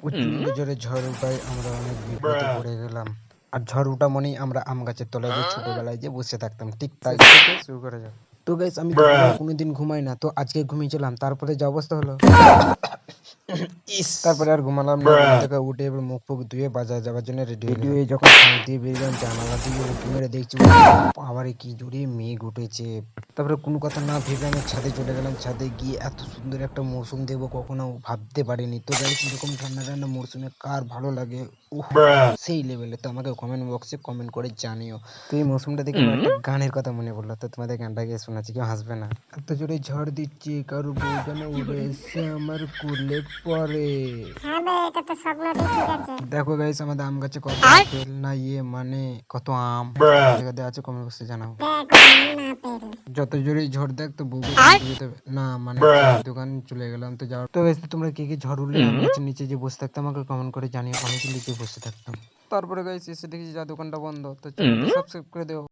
প্রচণ্ড জোরে ঝড় উঠায় আমরা অনেক বিপদে পড়ে গেলাম। আর ঝড় উঠা মনেই আমরা আম গাছের তলায় যে ছোটবেলায় যে বসে থাকতাম ঠিক তাই। থেকে শুরু করা যাক তো গাইস আমি কোনোদিন ঘুমাই না তো আজকে ঘুমিয়ে ঘুমিয়েছিলাম তারপরে যা অবস্থা হলো? ইস। তারপরে আর ঘুমালাম না থেকে উঠে এবার মুখ ফুক ধুয়ে বাজার যাওয়ার জন্য রেডি হয়ে যখন দিয়ে বেরিয়ে জানালা দিয়ে মেরে দেখছি আবারে কি জোরে মেঘ উঠেছে। তারপরে কোনো কথা না ভেবে আমি ছাদে চলে গেলাম। ছাদে গিয়ে এত সুন্দর একটা মৌসুম দেখব কখনো ভাবতে পারিনি। তো গাইস এরকম ঠান্ডা ঠান্ডা মৌসুমে কার ভালো লাগে? সেই লেভেলে তো আমাকে কমেন্ট বক্সে কমেন্ট করে জানিও। তো এই মৌসুমটা দেখে একটা গানের কথা মনে পড়ল তো তোমাদের গানটা গিয়ে শোনাচ্ছি কেউ হাসবে না। এত জোরে ঝড় দিচ্ছে কারও বউ যেন উড়ে এসে আমার কুলে পরে হ্যাঁ বে এটা তো স্বপ্নটি ঠিক আছে। দেখো গাইস আমাদের আম গাছে কত আপেল না ইয়ে মানে কত আম। জায়গা দেওয়া আছে কমেন্ট বক্সে জানাও। যত জোরে ঝড় দেখ তো হবে। না মানে দোকান চলে গেলাম তো যাও। তো গাইস তোমরা কে কে ঝড় উঠলে আম গাছের নিচে যে বসে থাকতাম আমাকে কমেন্ট করে জানিও আমি নিচে বসে থাকতাম। তারপরে গাইস এসে দেখি যা দোকানটা বন্ধ তো সাবস্ক্রাইব করে দেও।